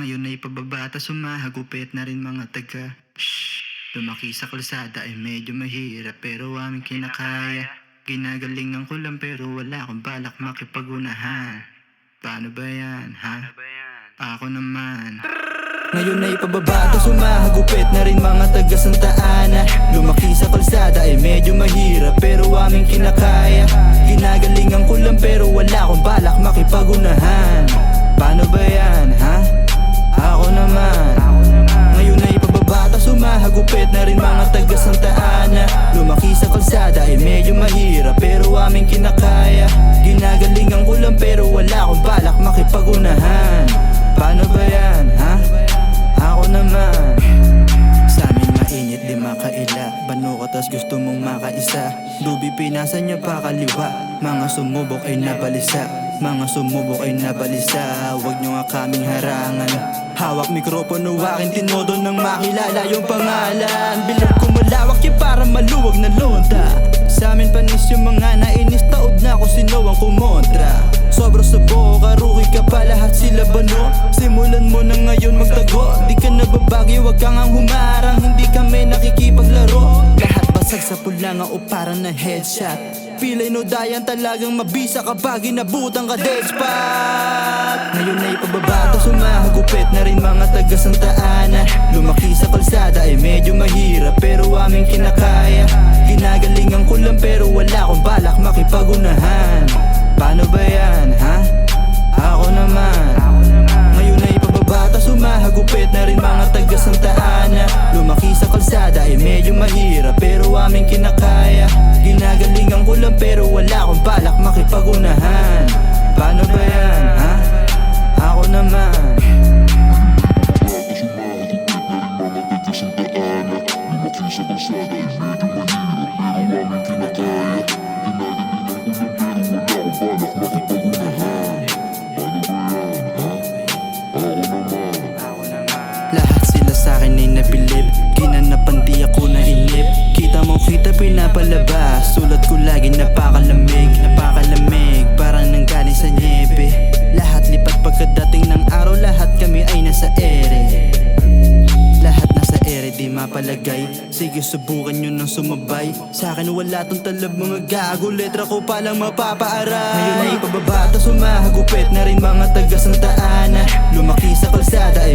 Ngayon ay pababata sumahagupit na rin mga taga. Shh, lumaki sa kalsada ay medyo mahirap pero aming kinakaya. Ginagalingan ko lang pero wala akong balak makipagunahan. Paano ba yan, ha? Ako naman. Ngayon ay pababata sumahagupit na rin mga tas gusto mong makaisa. Dubi pinasan niya pa kaliwa. Mga sumubok ay nabalisa. Mga sumubok ay nabalisa. Huwag niyo nga kaming harangan. Hawak mikropono aking tinodo nang makilala yung pangalan. Bilog ko malawak yan para maluwag na lonta Sa amin panis yung mga nainis Taob na ako sino ang kumontra. Sobra subok, karuki ka pa lahat sila bano Sa pulanga o para na headshot. Pilay no dayan talagang mabisa kapag inabutan ka dead spot Ngayon ay pababata sumahagupit na rin mga taga Santa Ana Lumaki sa kalsada ay medyo mahirap pero aming kinakaya. Ginagalingan ko lang pero wala akong balak makipagunahan. Paano ba sa medyo mahirap Pero aming kinakaya Ginagalingan ko lang pero wala akong balak makipagunahan Paano ba yan, ha? Ako naman Lahat sila sa akin ay nabilib Ginanapan di ako nainip. Kita mo kita pinapalabas. Sulat ko lagi Napakalamig mapalagay Sige subukan nyo nang sumabay. Sa akin wala tong talab mga gago. Letra ko palang mapapaaral. Ngayon ay pababata sumahagupit na rin mga taga Santa Ana. Lumaki sa kalsada